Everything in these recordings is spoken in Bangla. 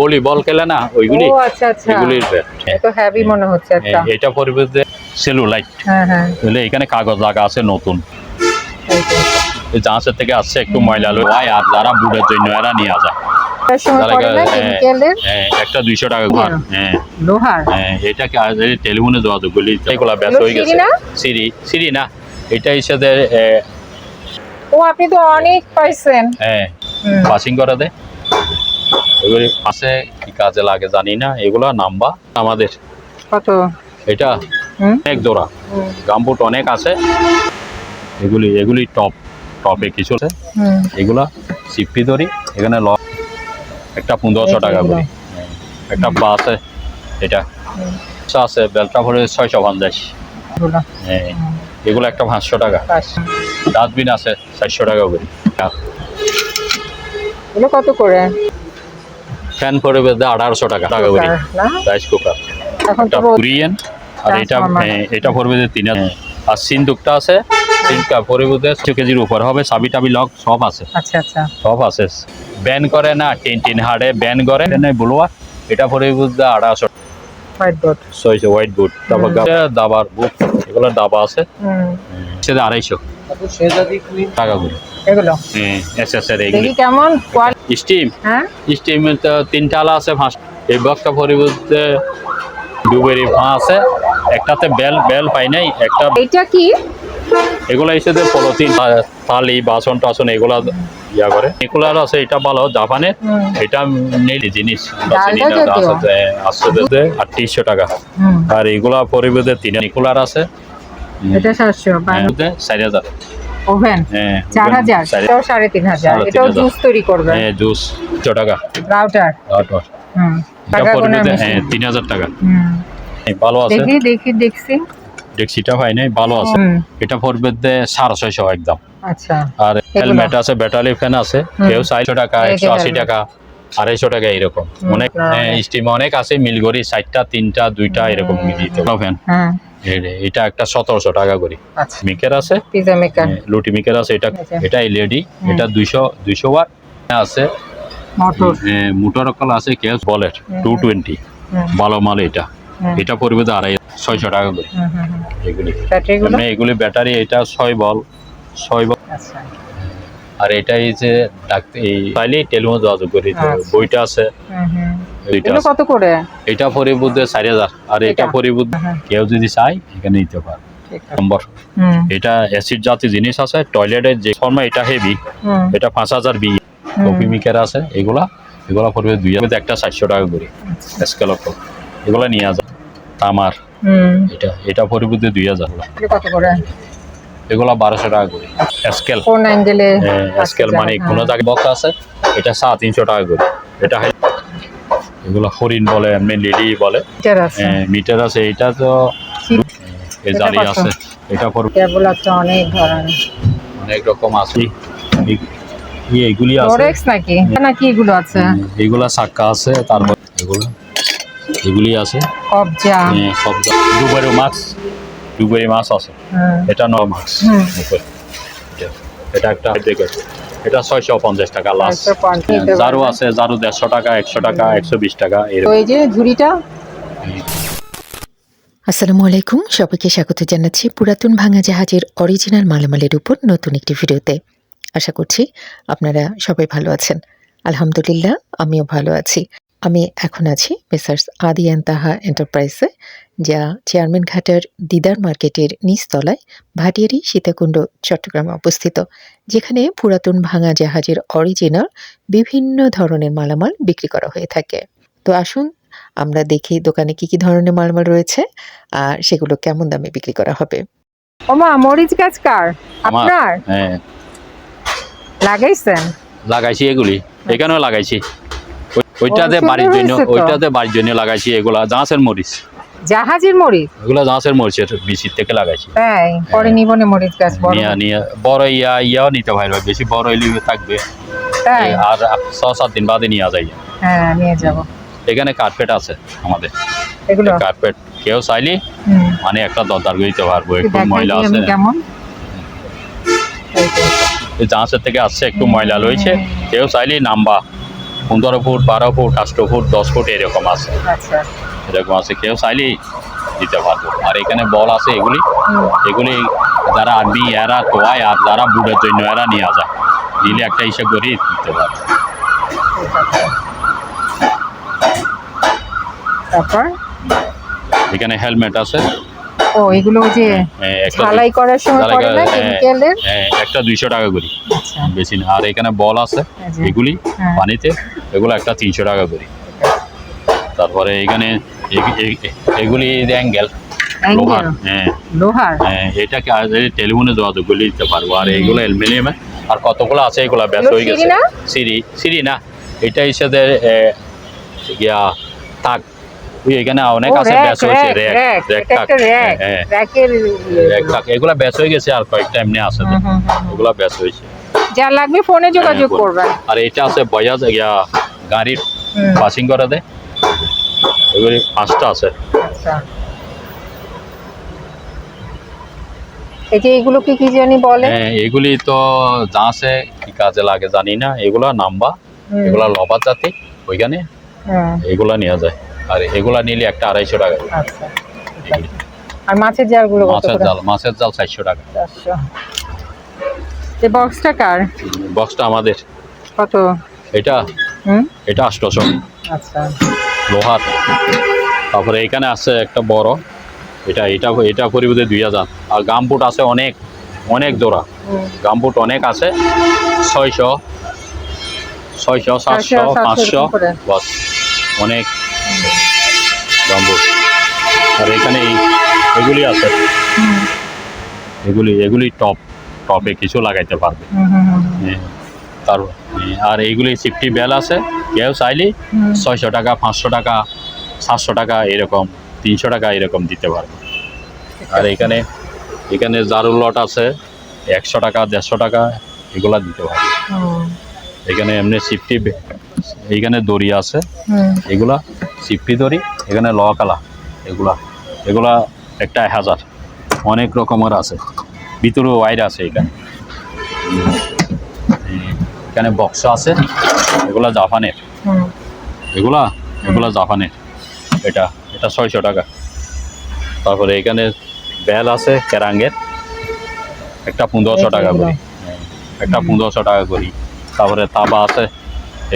বলি বল খেলে না? ওইগুলি? আচ্ছা আচ্ছা। এগুলির ব্যাট। তো হেভি মনে হচ্ছে একটা। এটা পরিবর্তে সেলুলাইট হ্যাঁ হ্যাঁ। তাহলে এখানে কাগজ লাগা আছে নতুন। জাহাজের থেকে আসছে একটু ময়লা লই হয় আর যারা বুড়ের জন্য এরা নিয়ে যায় হ্যাঁ, হ্যাঁ, একটা দুইশো টাকা ঘর। হ্যাঁ। লোহার? হ্যাঁ টেলিফোনে যোগাযোগ করলি এগুলা ব্যস্ত হয়ে গেছে? সিঁড়ি সিঁড়ি না। এটা হিসেবে ও আপনি তো অনেক পাইছেন। হ্যাঁ। পাসিং করে দে। এগুলি পাশে কি কাজে লাগে জানি না এগুলো নাম্বা আমাদের। কত? এটা অনেক দৌড়া হুম, গামবুট অনেক আছে। এগুলি এগুলি টপ টপে কিছু আছে। এগুলা সিপি ধরি এখানে ল একটা পনেরোশো টাকা করে। একটা পা আছে এটা। আছে বেলটা ভরে ছয়শো পঞ্চাশ। হ্যাঁ এগুলো একটা পাঁচশো টাকা। ডাস্টবিন আছে চারশো টাকা করে। কত করে? ফ্যান পড়বে আঠারোশো টাকা। টাকা করে। রাইস কুকার এখন তো এটা আর এটা হ্যাঁ, এটা পড়বে যে তিন হাজার। আর সিন্দুকটা আছে সিন্দুকটা পড়বে যে কেজির উপর হবে চাবি টাবি লক সব আছে। আচ্ছা আচ্ছা। সব আছে। ব্যান করে না টিন টিন হাড়ে ব্যান করে। না বলুয়া এটা পড়বে আড়াইশো হোয়াইট বোর্ড ছয়শো হোয়াইট বুট তারপর দাবার বুট এগুলো দাবা আছে। হুম। সেটা আড়াইশো। টাকা করে। এগুলো? এস এস এর এগুলি। দেখি কেমন কোয়ালিটি স্টিম? হ্যাঁ? স্টিম তো তিনটা আলা আছে পাঁচ এই বক্সটা পরিবর্তে দুবেরি ভাঁ আছে। একটাতে বেল বেল পাই নাই একটা এইটা কি? এগুলো হিসেবে পলিথিন থালি বাসন টাসন এগুলা ইয়া করে। এগুলার আছে এটা ভালো জাপানের। এটা নেই জিনিস আসছে আটত্রিশশো টাকা। আর এগুলা পরিবর্তে তিন নিকুলার আছে। এটা সাতশো চার হাজার। ওভেন? হ্যাঁ চার হাজার এটাও সাড়ে তিন হাজার। এটাও জুস তৈরি করবে। হ্যাঁ জুস ছ টাকা রাউটার আট। হুম হ্যাঁ তিন হাজার টাকা। হুম। হ্যাঁ, ভালো আছে? দেখি দেখি দেখছি। ডেক্সিটা পাই নাই ভালো আছে। এটা পড়বে সাড়ে ছয়শো একদম। আচ্ছা। আর হেলমেট আছে ব্যাটারি ফ্যান আছে। কেউ চারশো টাকা একশো আশি টাকা আড়াইশো টাকা এরকম। অনেক right. স্টিম অনেক আছে মিলগড়ি চারটা তিনটা দুইটা এরকম ফ্যান হ্যাঁ এটা একটা সতেরোশো টাকা করে। আচ্ছা। মিকের আছে? Pizza maker. হ্যাঁ, লুটি মিকের আছে এটা। এটা এলইডি এটা দুইশো দুইশো ওয়াট। আছে। মোটর। মোটর কল আছে কেউ বলেট টু টোয়েন্টি ভালো মাল এটা। এটা পড়বে তো আড়াই ছয়শো টাকা করে। এগুলি। এমনি এগুলি ব্যাটারি এটা ছয় বল ছয় বল। আচ্ছা। আর এটা এই যে ডাক্তার এই চাইলেই টেলিফোন যোগাযোগ করি আচ্ছা। বইটা আছে। দুইটা কত করে? এটা পরিবুদ্ধে চারি হাজার। আর এটা এটা? পরিবুদ্ধ হ্যাঁ, কেউ যদি চাই এখানে নিতে পারে। নম্বর। এটা অ্যাসিড জাতীয় জিনিস আছে টয়লেটের যে ফর্মা এটা হেভি এটা পাঁচ হাজার বি কপি মিকার আছে এগুলা। এগুলা পড়বে দুই হাজার একটা চারশো টাকা করে। স্কেলপ এগুলা নিয়ে তামার। এটা এটা পরিবুদ্ধে দুই হাজার। এগুলো বারোশো টাকা করে। স্কেল স্কেল মানে কোনো জায়গায় বক্স আছে এটা সাড়ে তিনশো টাকা করে। এটা হয় এগুলো হরিণ বলে এমনি লিলি বলে। মিটার আছে এটা তো জালি আছে এটা কেবল আছে অনেক ধরনের। অনেক রকম আছে। এই- এই এইগুলি আছে। নাকি? নাকি এগুলো আছে? হুম, এইগুলা চাক্কা আছে তারপর এগুলো এগুলি আছে। কবজা। হ্যাঁ, সব ডুবারি মাছ ডুবারি মাছ আছে। এটা ন মাছ। এটা একটা দেখে এটা ছয়শো পঞ্চাশ টাকা লাস্ট জারু আছে জারু দেড়শো টাকা একশো টাকা একশো বিশ টাকা এই যে ঝুড়িটা? আসসালামু আলাইকুম সবাইকে স্বাগত জানাচ্ছি পুরাতন ভাঙা জাহাজের অরিজিনাল মালামালের উপর নতুন একটি ভিডিওতে। আশা করছি আপনারা সবাই ভালো আছেন। আলহামদুলিল্লাহ আমিও ভালো আছি। আমি এখন আছি মেসার্স আদি অ্যান্ড তাহা এন্টারপ্রাইজে যা চেয়ারম্যান ঘাটার দিদার মার্কেটের নিচতলায় ভাটিয়ারি সীতাকুণ্ড চট্টগ্রামে অবস্থিত যেখানে পুরাতন ভাঙা জাহাজের অরিজিনাল বিভিন্ন ধরনের মালামাল বিক্রি করা হয়ে থাকে। তো আসুন আমরা দেখি দোকানে কি কি ধরনের মালামাল রয়েছে আর সেগুলো কেমন দামে বিক্রি করা হবে। ওমা মরিচ গাছ কার? আপনার? হ্যাঁ। লাগাইছেন? লাগাইছি এগুলি এখানেও লাগাইছি। ওই- ওইটাতে বাড়ির জন্য। ওইটাতে বাড়ির জন্য লাগাইছি এগুলা জাহাজের মরিচ। জাহাজের মরিচ? এগুলা জাঁসের মরিচের বিচির থেকে লাগাইছি। তাই? পরে হ্যাঁ। নিবনে মরিচ গাছ বড় নিয়ে নিয়ে বড় ইয়া ইয়াও নিতে পারবে বেশি বড় হইলে থাকবে। তাই? আর ছ সাত দিন বাদে নিয়ে যায় হ্যাঁ নিয়ে যাব। এখানে কার্পেট আছে আমাদের। এগুলো? কার্পেট কেউ চাইলে মানে একটা দরদার দিতে পারব একটু ময়লা আছে। কেমন? জাহাজের থেকে আসছে একটু ময়লা রয়েছে। কেউ চাইলে নাম্বা পনেরো ফুট বারো ফুট আষ্ট ফুট দশ ফুট এরকম আছে। আচ্ছা। এরকম আছে কেউ চাইলেই দিতে পারব। আর এখানে বল আছে এগুলি। এগুলি যারা আর্মি এরা তোয়ায় আর যারা বুড়ের জন্য এরা নিয়ে যায়। নিলে একটা হিসেব করেই দিতে পারবে। তারপর? এখানে হেলমেট আছে। ও এগুলো যে হ্যাঁ, করার সময় পড়ে না কেমিক্যালের হ্যাঁ, একটা দুইশো টাকা করি। আচ্ছা। বেশি না। আর এখানে বল আছে এগুলি হ্যাঁ। পানিতে। এগুলো একটা তিনশো টাকা করি। তারপরে এখানে এগুলি অ্যাঙ্গেল লোহার হ্যাঁ। লোহার? হ্যাঁ, এটাকে টেলিফোনে যোগাযোগ দিতে পারব। আর এইগুলো অ্যালুমিনিয়ামে আর কতগুলো আছে এগুলো? ব্যস্ত হয়ে গেছে। সিঁড়ি না? সিঁড়ি সিঁড়ি না। এটা হিসেবে ইয়া থাক এখানে অনেক আছে ব্যাস হয়েছে র‍্যাক, র্যাক থাক হ্যাঁ র্যাক থাক এগুলো ব্যাস হয়ে গেছে আর কয়েকটা এমনি আছে। এগুলো ব্যাস হয়েছে। যা লাগবে ফোনে যোগাযোগ হ্যাঁ, করবেন। আর এটা আছে বয়াজ ইয়া গাড়ির পাসিং করে দেয় এগুলি পাঁচটা আছে। আচ্ছা। এই যে এগুলো কি কি জানি বলে? হ্যাঁ এগুলি তো যা আছে কি কাজে লাগে জানি না। এগুলা নাম্বা এগুলা লবার জাতি ওইখানে হুম, এগুলা নেওয়া যায়। আর এগুলা নিলে একটা আড়াইশো টাকা আচ্ছা। আর মাছের জালগুলো কত মাছের জাল মাছের জাল চারশো টাকা। চারশো। এই বক্সটা কার? বক্সটা আমাদের। কত? এটা? হুম? এটা আষ্টশো। আচ্ছা। লোহার। তারপরে এখানে আছে একটা বড়। এটা এটা এটা পরিবর্তে দুই হাজার। আর গামবুট আছে অনেক অনেক জোড়া। হুম, গামবুট অনেক আছে। ছয়শো ছয়শো সাতশো পাঁচশো বাস। অনেক। গামবুট আর এখানে এগুলি আছে। এগুলি এগুলি টপ টপে কিছু লাগাইতে পারবে। তার আর এইগুলি সিফটি বেল আছে কেউ চাইলে ছয়শো টাকা পাঁচশো টাকা সাতশো টাকা এরকম তিনশো টাকা এরকম দিতে পারবে। আর এখানে এখানে জারু লট আছে একশো টাকা দেড়শো টাকা এগুলা দিতে পারবে। এখানে এমনি সিফটি এইখানে দড়ি আছে এগুলা সিফটি দড়ি এখানে ল কালা এগুলা এগুলা একটা হাজার অনেক রকমের আছে। ভিতরে ওয়াইড আছে এখানে এখানে বক্স আছে এগুলা জাপানের। এগুলা? এগুলা জাপানের। এটা এটা ছয়শো টাকা। তারপরে এখানে বেল আছে কেরাঙ্গের একটা পনেরোশো টাকা করি। একটা পনেরোশো টাকা করি। তারপরে তাবা আছে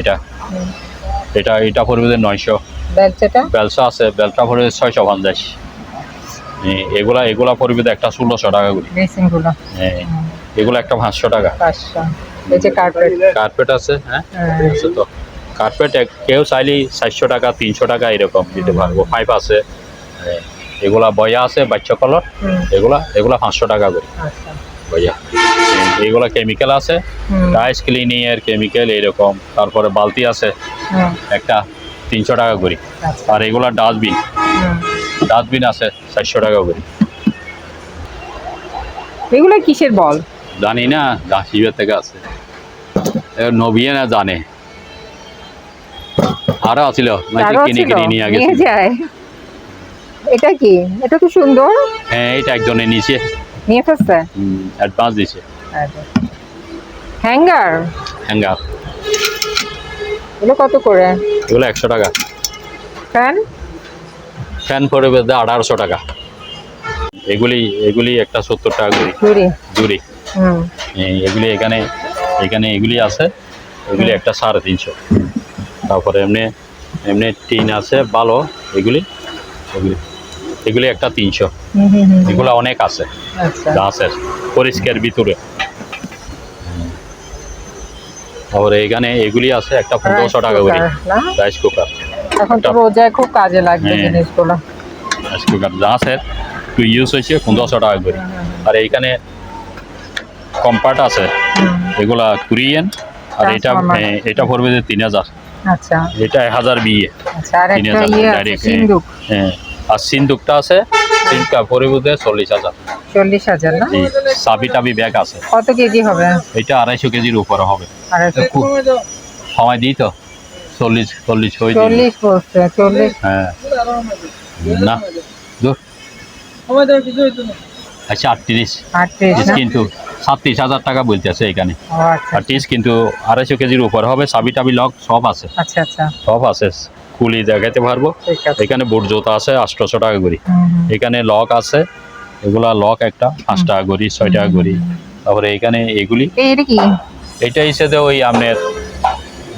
এটা। এটা এটা পড়বে নয়শো। বেলসা আছে বেলটা পড়বে ছয়শো পঞ্চাশ। এগুলা এগুলা পড়বে একটা ষোলোশো টাকা করি। হ্যাঁ, এগুলো একটা পাঁচশো টাকা। এই যে কার্পেট কার্পেট আছে হ্যাঁ? হ্যাঁ। আছে তো। কার্পেট কেউ চাইলেই চারশো টাকা তিনশো টাকা এরকম দিতে পারব। পাইপ আছে। এগুলা বয়া আছে বাচ্চা কলর এগুলা এগুলা পাঁচশো টাকা করে। আচ্ছা। বয়া। এগুলা কেমিক্যাল আছে। টাইস ক্লিনিং এর কেমিক্যাল এরকম। তারপরে বালতি আছে। একটা তিনশো টাকা করি। আচ্ছা। আর এগুলা ডাস্টবিন। ডাস্টবিন আছে চারশো টাকা করে। এগুলো কিসের বল? জানি না শিবের থেকে আছে। নবিয়ে না জানে। আরও আছিল কিনে কিনে নিয়ে গেছে। এটা কি? এটা তো সুন্দর। হ্যাঁ এটা একজনে নিচে নিয়ে ফেলছে? অ্যাডভান্স দিছে হ্যাঙ্গার? হ্যাঙ্গার। এগুলো কত করে? এগুলো একশো টাকা। ফ্যান? ফ্যান পড়বে আঠারোশো টাকা। এগুলি এগুলি একটা সত্তর টাকা করে জুড়ি এগুলি এখানে এখানে এগুলি আছে এগুলি একটা সাড়ে তিনশো। তারপরে এমনি এমনি টিন আছে ভালো এগুলি এগুলি এগুলি একটা তিনশো। এগুলো অনেক আছে আচ্ছা। গাছের পরিষ্কার ভিতরে। তারপরে এখানে এগুলি আছে একটা পনেরোশো টাকা করে রাইস কুকার এখন তো রোজায় খুব কাজে লাগবে হ্যাঁ। জিনিসগুলো। ইউজ হয়েছে পনেরোশো টাকা করে। আর এইখানে কম্পার্ট আছে। এগুলা কুড়িয়েন আর এটা এটা পড়বে যে তিন হাজার। আচ্ছা। এটা এক হাজার বিয়ে। আর তিন একটা হাজার সিন্দুক। হ্যাঁ। আর সিন্দুকটা আছে পরিবর্তে চল্লিশ হাজার। চল্লিশ হাজার না? চাবি টাবি ব্যাগ আছে। কত কেজি হবে? এটা আড়াইশো কেজির উপরে হবে। সময় দিই তো। চল্লিশ চল্লিশ হয়ে চল্লিশ বলছে চল্লিশ। হ্যাঁ। না দূর। আচ্ছা আটত্রিশ। আটত্রিশ কিন্তু সাতত্রিশ হাজার টাকা বলতেছে এখানে। ও আচ্ছা। কিন্তু আড়াইশো কেজির উপর হবে সাবি টাবি লক সব আছে। আচ্ছা আচ্ছা। সব আছে কুলি দেখাতে পারব। এখানে বুট জুতা আছে আটশোশো টাকা করি। এখানে লক আছে এগুলা লক একটা পাঁচ টাকা করি ছয় টাকা করি। তারপরে এখানে এগুলি এটা এটা হিসেবে ওই আপনার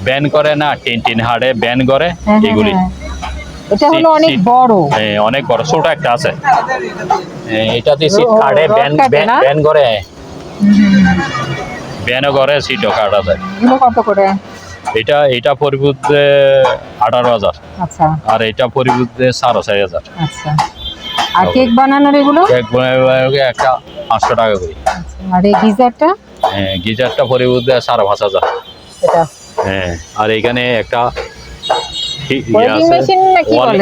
ব্যান করে না টিন টিন হাড়ে ব্যান করে হ্যাঁ, হ্যাঁ, এগুলি। হ্যাঁ। এটা হলো অনেক। বড়। এ, অনেক বড় ছোট একটা আছে। এ, এটাতে সিট কাটে ব্যান ব্যান করে। ব্যানও করে সিটও কাটা। যায় কত করে? এটা এটা পরিবর্তে আঠারো হাজার। আচ্ছা। আর এটা পরিবর্তে সাড়ে চারি হাজার। আচ্ছা। আর কেক বানানোর এগুলো? এক বোনের একটা পাঁচশো টাকা করি। আচ্ছা, আর এই গিজারটা? হ্যাঁ গিজারটা পরিবর্তে সাড়ে পাঁচ হাজার। এটা হ্যাঁ আর এখানে একটা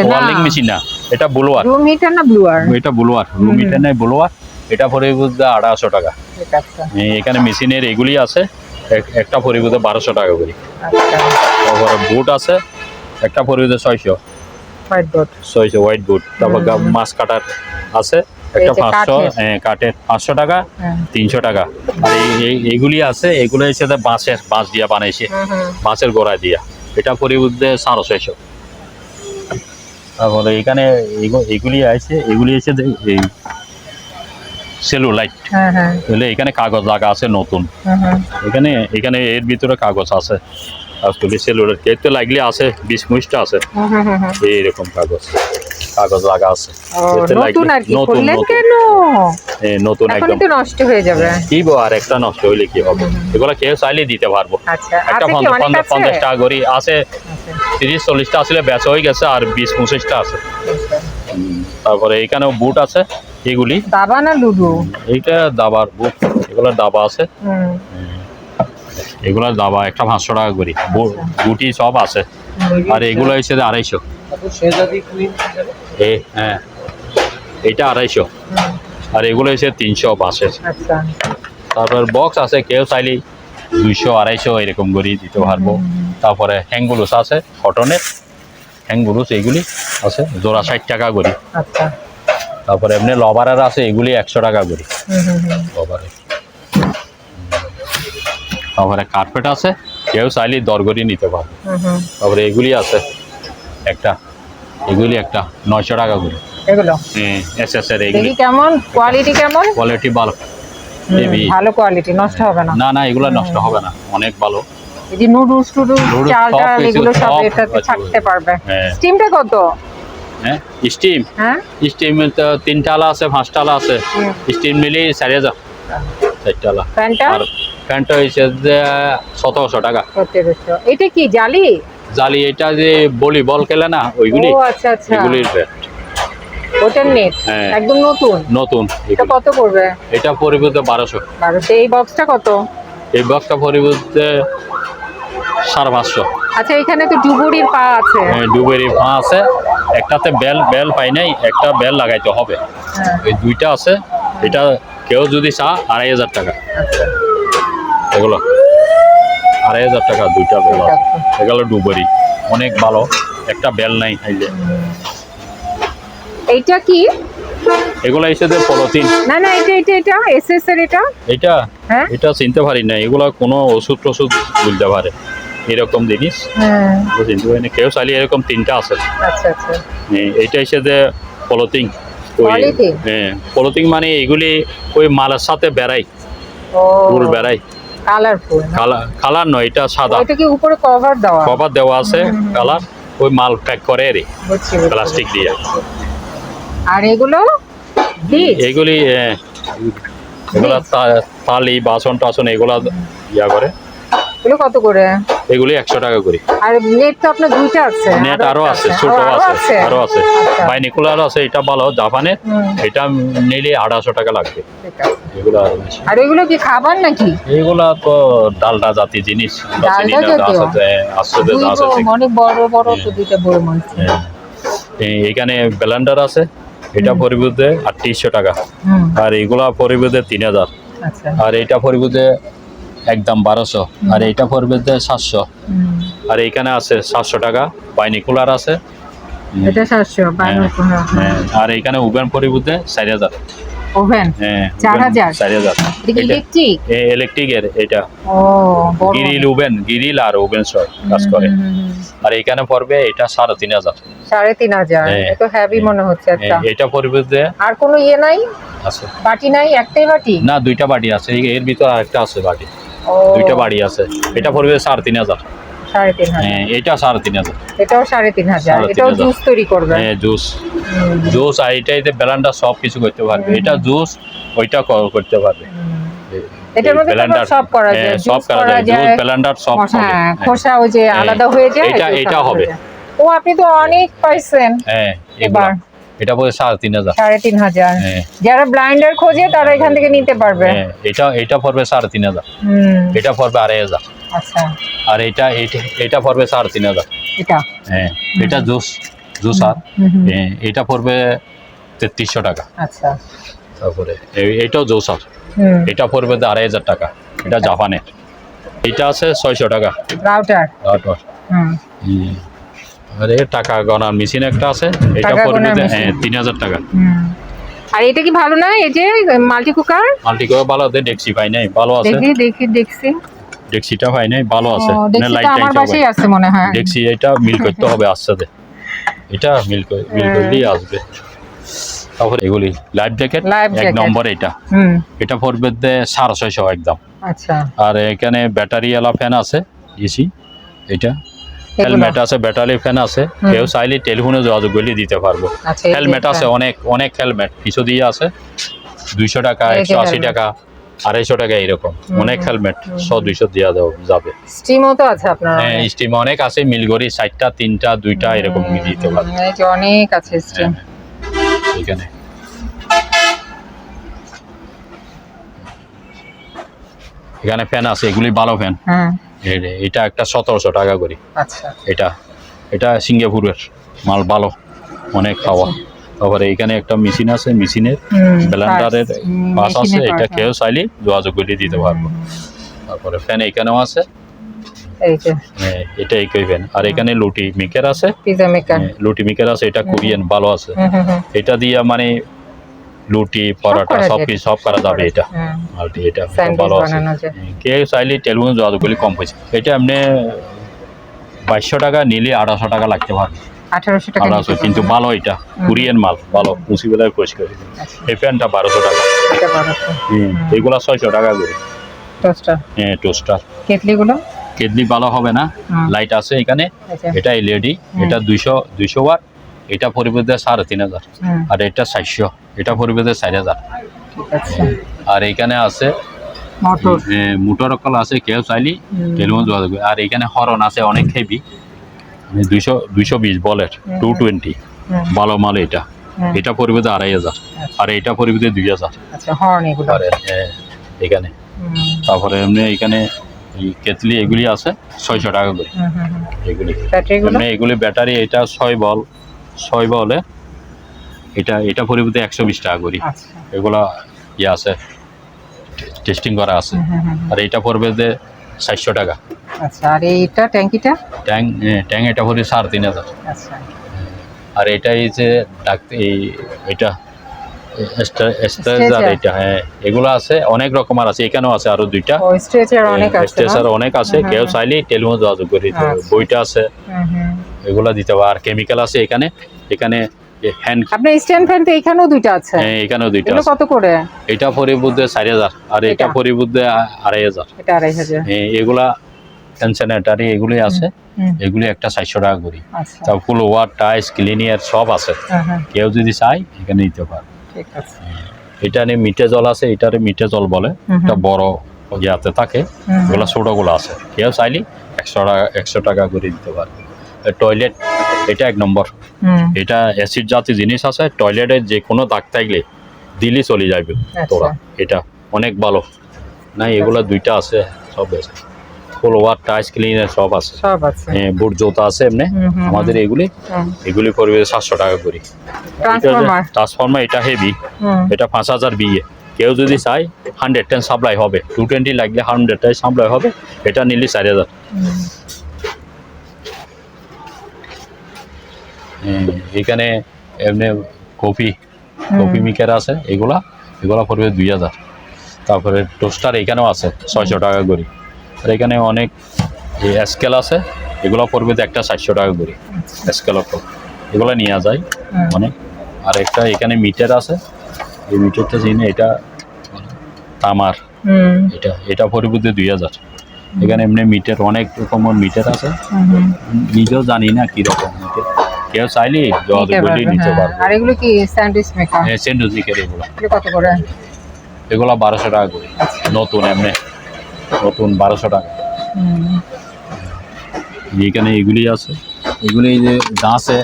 ওয়ার্লিং মেশিন না এটা ব্লোয়ার। রুম হিটার না ব্লুয়ার এটা ব্লোয়ার রুম হিটার নাই ব্লোয়ার। এটা পরিবর্তে আড়াইশো টাকা। এখানে মেশিনের এগুলি আছে এক- একটা পরিবর্তে বারোশো টাকা করি। আচ্ছা। তারপরে বুট আছে একটা পরিবর্তে ছয়শো। হোয়াইট ছয়শো হোয়াইট বুট তারপর মাছ কাটার আছে। একটা পাঁচশো কাঠের। পাঁচশো টাকা হ্যাঁ। তিনশো টাকা। আর এই- এই- আছে এগুলো এসে বাঁশের বাঁশ দিয়া বানাইছে। বাঁশের গোড়ায় দিয়া। এটা পরিবর্তে সাড়ে ছয়শো। তারপরে এখানে এগু- এগুলি আছে এগুলি এসে এই সেলুলাইট। হ্যাঁ হ্যাঁ। তাহলে এখানে কাগজ লাগা আছে নতুন। এখানে এখানে এর ভিতরে কাগজ আছে। আসলে সেলুলার কেক তো লাগলে আছে বিশ মুইশটা আছে। এইরকম কাগজ। কাগজ লাগা আছে। নতুন আর কি নতুন করলেন কেন? নতুন একদম। তো নষ্ট হয়ে যাবে। কি বো আর একটা নষ্ট হইলে কি হবে? এগুলো কেউ চাইলে দিতে পারব। আচ্ছা একটা পঞ্চাশ টাকা করে আছে। আচ্ছা, তিরিশ চল্লিশটা আসলে বেচা হয়ে গেছে আর বিশ পঁচিশটা আছে। আচ্ছা। তারপরে এখানেও বুট আছে এগুলি। দাবা না লুডু? এইটা দাবার বুট এগুলোর দাবা আছে। হুম, এগুলোর দাবা একটা পাঁচশো টাকা করি। বু- গুটি সব আছে। আর এগুলো হচ্ছে আড়াইশো। এ হ্যাঁ এইটা আড়াইশো। আর এগুলো হচ্ছে তিনশো বাঁশের আচ্ছা। তারপর বক্স আছে কেউ চাইলে দুইশো আড়াইশো এরকম করে দিতে পারব। তারপরে হ্যাঙ্গুলুস আছে কটনের হ্যাঙ্গুলুস এগুলি আছে জোড়া ষাট টাকা করি। আচ্ছা। তারপরে এমনি লবারের আছে এগুলি একশো টাকা করি। লবারে তারপরে কার্পেট আছে কেউ চাইলে দর করে নিতে পারবে। তারপরে এগুলি আছে একটা। এগুলি একটা নয়শো টাকা করে। এগুলো? এস এস এর এগুলি কেমন? কোয়ালিটি কেমন? কোয়ালিটি ভালো। ভালো কোয়ালিটি নষ্ট হবে না। না না এগুলো নষ্ট হবে না। অনেক ভালো। এই যে নুডলস টুডলস চাল টাল কিছু, এগুলো সব এটাতে থাকতে পারবে। হ্যাঁ। স্টিমটা কত? হ্যাঁ স্টিম হ্যাঁ। স্টিম তো তিনটা আলা আছে পাঁচটা আলা আছে। স্টিম মিলি চারি হাজার। চারটা আলা প্যান্টটা আর হয়েছে যে সতেরোশো টাকা। সতেরোশো। এটা কি জালি? জালি এটা যে বলি বল খেলে না ওইগুলি? আচ্ছা আচ্ছা। এগুলির রেট ওটার নেট হ্যাঁ। একদম নতুন? নতুন এটা কত পড়বে? এটা পরিবর্তে এই বক্সটা কত? এই বক্সটা পরিবর্তে সাড়ে পাঁচশো। আচ্ছা এখানে তো ডুবুরির পা আছে। হ্যাঁ, আছে। একটাতে বেল বেল পাই নাই একটা বেল লাগাইতে হবে। হ্যাঁ, এই দুইটা আছে। এটা কেউ যদি চা আড়াই হাজার টাকা। আচ্ছা। এগুলো। আড়াই হাজার টাকা দুইটা বেল আছে। আছে। এগুলো ডুবেরি। অনেক ভালো একটা বেল নাই খাইলে এইটা কি? এগুলো হিসেবে পলিথিন। না না এটা এটা এটা এসএস এর এটা। এটা? হ্যাঁ। এটা চিনতে পারি না এগুলা কোনো ওষুধ টষুধ বলতে পারে। এরকম জিনিস। হ্যাঁ। চিনতে পারি না কেউ চাইলে এরকম তিনটা আছে। আচ্ছা আচ্ছা। এ- এইটা হিসেবে পলিথিন ওই? হ্যাঁ পলিথিন মানে এগুলি ওই মালের সাথে বেড়াই ও। ফুল বেড়াই কালারফুল কালার কালার নয় এটা সাদা। এটা কি উপরে কভার দেওয়া কভার দেওয়া আছে কালার ওই মাল প্যাক করে রে প্লাস্টিক দিয়ে। আর এগুলো? এগুলি এগুলা তালি বাসন টাসন এগুলা ইয়া করে। এগুলো কত করে? এগুলি একশো টাকা করে। আর নেট তো আপনার দুইটা আছে। নেট আরও আছে ছোট আছে আরও আছে। আচ্ছা। বাইনিকুলার আছে এটা ভালো জাপানের। এটা নিলে আড়াইশো টাকা লাগবে। এগুলো আর এগুলো কি খাবার নাকি? এগুলা তো ডালডা জাতি জিনিস অনেক বড় বড় তো দুইটা বড় মাছ। হ্যাঁ। এখানে ব্লেন্ডার আছে এটা পরিবর্তে আটত্রিশশো টাকা। আর এগুলা পরিবর্তে তিন হাজার। আচ্ছা। আর এইটা পরিবর্তে একদম বারোশো। আর এইটা পরিবর্তে সাতশো। আর এইখানে আছে সাতশো টাকা। বাইনিকুলার আছে। এটা সাতশো বারো হ্যাঁ, আর এইখানে উবেন পরিবর্তে চারি হাজার। ওভেন? হ্যাঁ চার হাজার? চার হাজার। ইলেকট্রিক ইলেকট্রিকের এটা গিরিল ওভেন গিরিল আর ওভেন সব কাজ করে। আর এখানে পড়বে এটা সাড়ে তিন হাজার। সাড়ে তিন হাজার? হ্যাঁ। তো হেভি মনে হচ্ছে এটা পড়বে যে আর কোনো ইয়ে নাই? আছে। বাটি নাই? একটাই বাটি? না দুইটা বাড়ি আছে। এর ভিতর আরেকটা আছে ও দুইটা বাড়ি আছে। এটা পড়বে সাড়ে তিন হাজার। হ্যাঁ, এটা সাড়ে তিন হাজার। এটাও সাড়ে তিন হাজার। এটাও জুস তৈরি করবে। হ্যাঁ জুস। জুস আর এটাইতে ব্যালান্ডার সব কিছু করতে পারবে। এটা জুস ওইটা করতে পারবে। এটার মধ্যে তো আবার ব্লেন্ডার সব করা যায়, হ্যাঁ, সব করা করা যায়। জুস যায়। সব হ্যাঁ। খোসা ওই যে। আলাদা হয়ে যায় এটা- এটা হবে। ও আপনি তো অনেক পাইছেন। হ্যাঁ এবার এটা পড়বে সাড়ে তিন হাজার। সাড়ে তিন হাজার। হ্যাঁ। যারা ব্লাইন্ডার খোঁজে তারা এখান থেকে নিতে পারবে। হ্যাঁ এটা এটা পড়বে সাড়ে তিন হাজার। এটা পড়বে আড়াই হাজার। আচ্ছা। আর এটা এটা পড়বে সাড়ে তিন হাজার। এটা? হ্যাঁ এটা জুস জুস আর। হ্যাঁ, এটা পড়বে তেত্রিশশো টাকা। আচ্ছা। তারপরে এটাও জুস আর। এটা পড়বে আড়াই হাজার টাকা। এটা জাপানের। এটা আছে ছয়শো টাকা। রাউটার। হুম। হুম। আরে টাকা গণার মেশিন একটা আছে। এটা পড়বে। হ্যাঁ তিন হাজার টাকা। আর এটা কি ভালো না? এই যে মাল্টি কুকার মাল্টি করে ভালো আছে ডেক্সি পাই নাই ভালো আছে। দেখি দেখি দেখছি। ডেক্সিটা পাই নাই ভালো আছে। না লাইট তো আমার বাসায় আছে মনে হয়। ডেক্সি এটা মিল করতে হবে আসছে এটা মিল মিল হ্যাঁ। করলেই আসবে। তারপরে এগুলি লাইফ জ্যাকেট এক নম্বর এটা। হুম। এটা পড়বে সাড়ে ছয়শো একদম। আচ্ছা। আর এখানে ব্যাটারি এলা ফ্যান আছে এসি এটা? হেলমেট আছে ব্যাটারি ফ্যান আছে। কেউ চাইলে টেলিফোনে যোগাযোগ করলে দিতে পারব। আচ্ছা হেলমেট আছে অনেক অনেক হেলমেট কিছু দিয়ে আছে দুইশো টাকা একশো আশি টাকা আড়াইশো টাকা এরকম অনেক হেলমেট শো দুইশো দেওয়া যাবে। স্টিমও তো আছে আপনার হ্যাঁ স্টিম অনেক আছে মিলগড়ি চারটা তিনটা দুইটা এরকম দিতে পারবে। অনেক আছে স্টিম হ্যাঁ, এখানে এখানে ফ্যান আছে এগুলি ভালো ফ্যান হ্যাঁ এটা একটা সতেরোশো টাকা করে। আচ্ছা। এটা এটা সিঙ্গাপুরের মাল ভালো অনেক খাওয়া। তারপরে এখানে একটা মেশিন আছে মেশিনের ব্লেন্ডারের parts, আছে এটা কেউ চাইলে যোগাযোগ করে দিতে পারব। তারপরে ফ্যান এখানেও আছে। হ্যাঁ, এটা একই ফ্যান আর এখানে লুটি মেকার আছে হ্যাঁ, লুটি মেকার আছে এটা কোরিয়ান ভালো আছে। এটা দিয়ে মানে লুটি পরোটা করা সব কিছু সব করা যাবে এটা। হ্যাঁ। মাল্টি এটা ভালো আছে। কেউ চাইলে টেলিফোন যোগাযোগ করলে কম পয়সা। এটা এমনি বাইশশো টাকা নিলে আঠারোশো টাকা লাগতে পারে। আঠারোশো টাকা আঠারোশো কিন্তু। ভালো এটা। কোরিয়ান মাল ভালো। মুসিবেলায় পরিষ্কার আচ্ছা, এই প্যান্টটা বারোশো টাকা। হুম, এগুলা ছয়শো টাকা করে। টোস্টার? হ্যাঁ টোস্টার। কেটলিগুলো? কেটলি ভালো হবে না। লাইট আছে এখানে। যে, এটা এলইডি। এটা দুইশো দুইশো ওয়াট। এটা পরিবর্তে সাড়ে তিন হাজার। আর এটা চারশো। এটা পরিবর্তে চার হাজার। আর এখানে আছে মোটর। কল আছে কেউ চাইলি। টেলিফোন যোগাযোগ। আর এখানে হরন আছে অনেক হেভি দুইশো দুইশো বিশ বলের টু টোয়েন্টি ভালো মাল এটা। এটা পরিবর্তে আড়াই হাজার। আর এটা পরিবর্তে দুই হাজার। আচ্ছা হ্যাঁ, এখানে তারপরে এমনি এখানে কেতলি এগুলি আছে ছয়শো টাকা করে। এগুলি। এমনি এগুলি ব্যাটারি এটা ছয় বল। ছয় বলে। এটা এটা পরিবর্তে একশো বিশ টাকা করি। আচ্ছা। এগুলা ইয়ে আছে টেস্টিং করা আছে। আর এটা পড়বে যে চারশো টাকা। আচ্ছা আর এইটা ট্যাঙ্কিটা? ট্যাং ট্যাং এটা পড়বে সাড়ে তিন হাজার। আচ্ছা। আর এটা এই যে এই এটা হ্যাঁ এগুলো আছে অনেক রকমের আছে এখানেও আছে আরও দুইটা। স্ট্রেচার অনেক আছে কেউ চাইলে টেলিফোন যোগাযোগ করে। বইটা আছে। এগুলা দিতে হবে। আর কেমিক্যাল আছে এখানে। এখানে হ্যান্ড আপনার স্ট্যান্ড ফ্যান তো এখানেও দুইটা আছে? এখানেও দুইটা আছে। কত করে? এটা পরিবুদ্ধে আর এটা? পরিবুদ্ধে এ- এগুলা স্যানিটারি এগুলি আছে। এগুলি একটা চারশো টাকা করি। ফুল ওয়ার টাইস ক্লিনিয়ার সব আছে। হ্যাঁ, হ্যাঁ, কেউ যদি চায় এখানে নিতে পারে। ঠিক আছে। এটা নিয়ে মিঠে জল আছে এটারে মিঠে জল বলে। এটা বড় ইয়াতে থাকে। এগুলো ছোটোগুলো আছে। কেউ চাইলে একশো টাকা একশো টাকা করে দিতে পারবে। টয়লেট এটা এক নম্বর। এটা অ্যাসিড জাতীয় জিনিস আছে টয়লেটে যে কোনো দাগ থাকলে দিলি চলে যাবে তোরা এটা অনেক ভালো। না এগুলো দুইটা আছে সব আছে। ফুল ওয়ার টাইস ক্লিনার সব আছে। সব আছে। বুট জোতা আছে এমনি। আমাদের এগুলি এগুলি করবে সাতশো টাকা করে। ট্রান্সফরমার ট্রান্সফর্মার এটা হেভি এটা পাঁচ হাজার বিয়ে কেউ যদি চায় হান্ড্রেড টেন সাপ্লাই হবে। টু টোয়েন্টি লাগলে হান্ড্রেড টেন সাপ্লাই হবে। এটা নিলে চারি হাজার। এখানে এমনি কফি কফি মেকার আছে এগুলা এগুলা পড়বে দুই হাজার। তারপরে টোস্টার এখানেও আছে ছয়শো টাকা করে। আর এখানে অনেক স্কেল আছে এগুলো পড়বে তো একটা সাতশো টাকা করে স্কেল এগুলো নেওয়া যায়। অনেক। আর একটা এখানে মিটার আছে এই মিটারটা চিনি এটা তামার এটা এটা পড়বে তো দুই হাজার। এখানে এমনি মিটার অনেক রকমের মিটার আছে। নিজেও জানি না কীরকম মিটার কেউ চাইলে যোগাযোগ পারবে, নিতে হ্যাঁ। পারবে। আর এগুলো কি স্যান্ডউইচ মেকার? হ্যাঁ সেন্ডুজিকের এগুলো। এগুলো কত করে? এগুলো বারোশো টাকা করে। নতুন এমনি। নতুন বারোশো টাকা। এখানে এগুলি আছে। এগুলি যে দাঁছে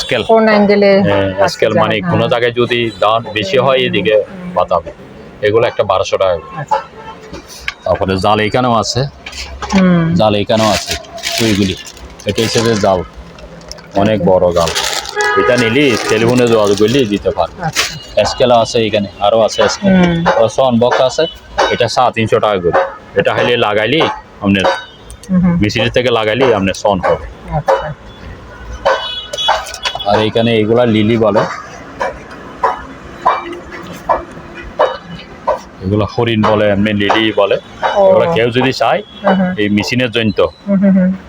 স্কেল কোন অ্যাঙ্গেলে স্কেল মানে কোনো জায়গায় যদি দাম বেশি হয় এদিকে বাতাবে। এগুলো একটা বারোশো টাকা করে। আচ্ছা। তারপরে জাল এখানেও আছে। হুম। জাল এখানেও আছে। ওইগুলি এটা হিসেবে জাল। অনেক বড় জাল এটা নিলি টেলিফোনে যোগাযোগ করলে দিতে পারবে। আচ্ছা। আছে এখানে আরও আছে সন বক্স আছে এটা সাড়ে তিনশো টাকা করে। এটা হলে লাগাইলি আপনার। মেশিনের থেকে লাগাইলি আপনার সন হবে। আচ্ছা। আর এখানে এগুলা লিলি বলে। এগুলা হরিণ বলে এমনি লিলি বলে। এগুলা কেউ যদি চায় এই মেশিনের জন্য।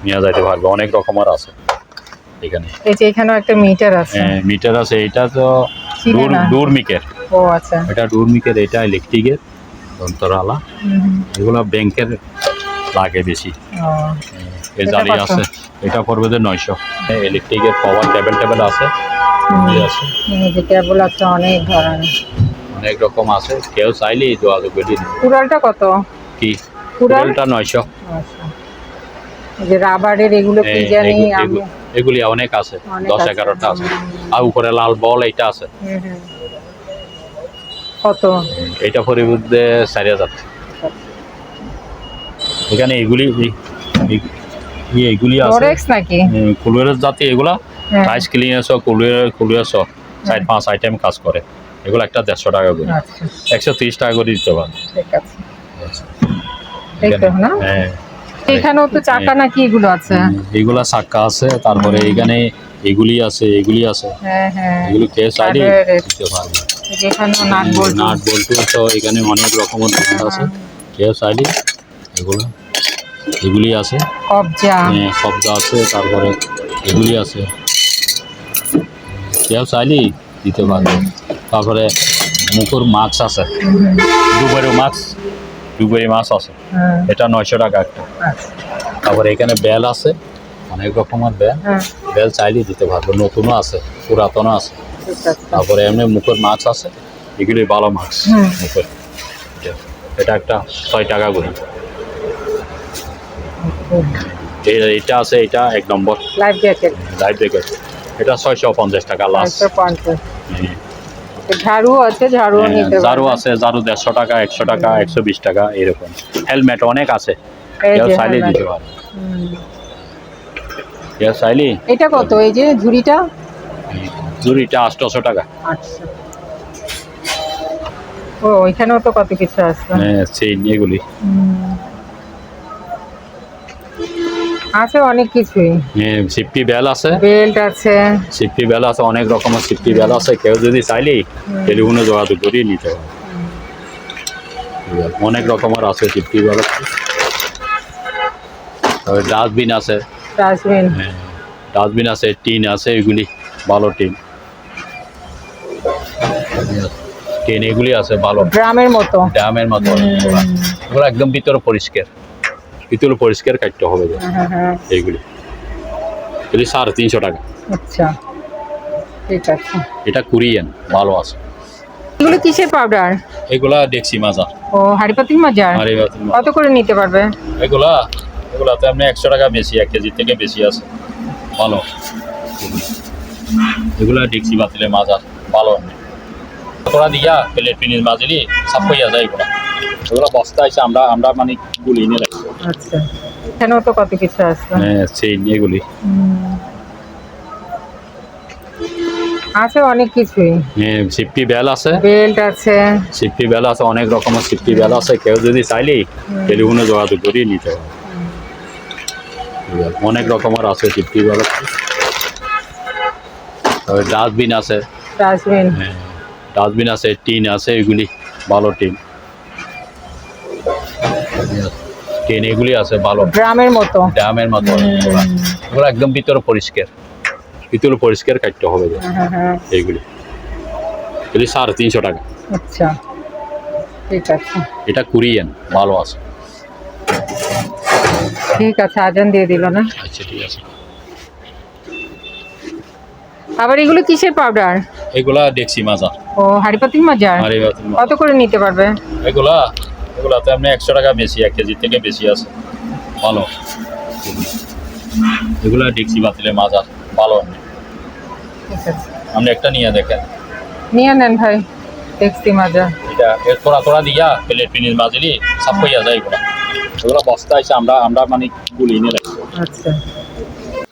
নিয়ে যাইতে পারবে অনেক রকমের আছে। এখানে। এই যে এখানেও একটা মিটার আছে। মিটার আছে এটা তো দূর না। দূরমিকের ও আচ্ছা। এটা দূরমিকের এটা ইলেকট্রিকের হুম। এগুলা ব্যাংকের লাগে বেশি। ও, জালি আছে। এটা পড়বে যে নয়শো। ইলেকট্রিকের পাওয়ার টেবিল টেবিল আছে। আছে। কেবল আছে অনেক ধরনের। অনেক রকম আছে। কেউ চাইলে যোগাযোগ করে। কুড়ালটা কত? কি? কুড়ালটা নয়শো। আচ্ছা। যে রাবারের এগুলো কি জানি আমি এগুলি অনেক আছে দশ এগারোটা আছে। আর উপরে লাল বল এইটা আছে। কত? এটা পরিবর্তে চারি হাজার। এখানে এগুলি আছে। নাকি? জাতি এগুলা। টাইস ক্লিনার সহ কুলুয়ের কুলুয়ের সহ চার পাঁচ আইটেম কাজ করে। এগুলো একটা দেড়শো টাকা করে। আচ্ছা। একশো তিরিশ টাকা করে দিতে পারে। ঠিক আছে। হ্যাঁ। এখানেও তো চাকা নাকি এগুলো আছে? এগুলা চাক্কা আছে তারপরে এখানে এগুলি আছে এগুলি আছে। হ্যাঁ হ্যাঁ। এগুলো কে তারপরে দিতে পারবে। নাট বল্টু। নাট বল্টু তো এখানে অনেক রকমের জিনিস আছে। কেউ চাইলে এগুলো এগুলি আছে। কবজা। হ্যাঁ, শব্দ আছে তারপরে এগুলি আছে। কেউ চাইলে দিতে পারবে। তারপরে মুখর মাছ আছে। দুবারি মাছ দুবারি মাছ আছে। হ্যাঁ। এটা নয়শো টাকা একটা। আচ্ছা। তারপরে এখানে বেল আছে অনেক রকমের বেল। হ্যাঁ। বেল চাইলে দিতে পারবে নতুনও আছে পুরাতনও আছে। তারপরে এমনি মুখের মাছ আছে এগুলি ভালো মাছ মুখের। এটা- একটা ছয় টাকা করে। এটা আছে এটা এক নম্বর। লাইফ জ্যাকেট লাইফ জ্যাকেট এটা ছয়শো পঞ্চাশ টাকা লাস্ট পঞ্চাশ। ঝাড়ু আছে ঝাড়ুও নিতে জারু পারবেন। আছে জারু দেড়শো টাকা একশো টাকা একশো বিশ টাকা এরকম। হেলমেট অনেক আছে। দিতে পারে। এটা কত? এই যে ঝুড়িটা? জুড়িটা আটশোশো টাকা। আচ্ছা ও ওইখানেও তো কত কিছু আছে। হ্যাঁ, সেই এগুলি। আছে অনেক কিছুই। সিফটি বেল আছে। বেল্ট আছে। সিফটি বেল আছে অনেক রকমের সিফটি বেল আছে। কেউ যদি চাইলেই টেলিফোনে যোগাযোগ করিয়ে নিতে হবে অনেক রকমের আছে সিফটি বেল আছে তবে ডাস্টবিন আছে। ডাস্টবিন ডাস্টবিন আছে টিন আছে এগুলি ভালো টিন টিন এগুলি আছে ভালো। ড্রামের মতো। ড্যামের মতো। এগুলো একদম ভিতরে পরিষ্কার। ভিতরে পরিষ্কার কাটতে হবে হ্যাঁ, হ্যাঁ। এইগুলি। এগুলি সাড়ে তিনশো টাকা। আচ্ছা। ঠিক আছে। এটা কুরিয়েন ভালো আছে। এগুলো কিসের পাউডার এগুলা দেখছি মাজা ও আর মাজা। কত করে নিতে পারবে? এগুলা এগুলাতে আপনি একশো টাকা বেশি এক কেজি থেকে বেশি আছে। ভালো। এগুলা দেখছি বাতিলে মাজা ভালো। তোরা দিয়া প্লেট পিনিস মাজিলি সাপ হইয়া যায় এগুলা। এগুলা বস্তা আমরা আমরা মানে গুলি রাখছি। আচ্ছা। এখানেও তো কত কিছু আছে? হ্যাঁ সেই এগুলি আছে অনেক কিছুই। সিফটি বেল আছে। বেল্ট আছে। সিফটি বেল আছে অনেক রকমের সিফটি বেল আছে। কেউ যদি চাইলেই টেলিফোনে যোগাযোগ করিয়ে নিতে অনেক রকমের আছে সিফটি বেল আছে তবে ডাস্টবিন আছে। ডাস্টবিন ডাস্টবিন আছে টিন আছে এগুলি ভালো টিন টিন এগুলি আছে ভালো ড্রামের মতো। ড্যামের মতো। এগুলো একদম ভিতরে পরিষ্কার। ভিতরে পরিষ্কার কাটতে হবে হ্যাঁ হ্যাঁ। এইগুলি। এগুলি সাড়ে তিনশো টাকা। আচ্ছা। ঠিক আছে। এটা কুরিয়ান ভালো আছে। ঠিক আছে আজান দিয়ে দিল না? আচ্ছা ঠিক আছে। আবার এগুলো কিসের পাউডার এগুলা দেখছি মাজা ও হাড়িপাতির মজার? আর কত করে নিতে পারবে? এগুলা এগুলা তো এমনি একশো টাকা বেশি এক কেজি থেকে বেশি আছে। ভালো। এগুলা দেখছি বাতিলে মাজা ভালো। আপনি একটা নিয়ে দেখেন। নিয়ে নেন ভাই দেখছি মাজা এটা এর তোরা তোরা দিয়া প্লেট পিনিস বাজিলি সাপ হইয়া যায় এগুলা। এগুলা বস্তা আছে আমরা আমরা মানে গুলি নিয়ে লাগছে। আচ্ছা।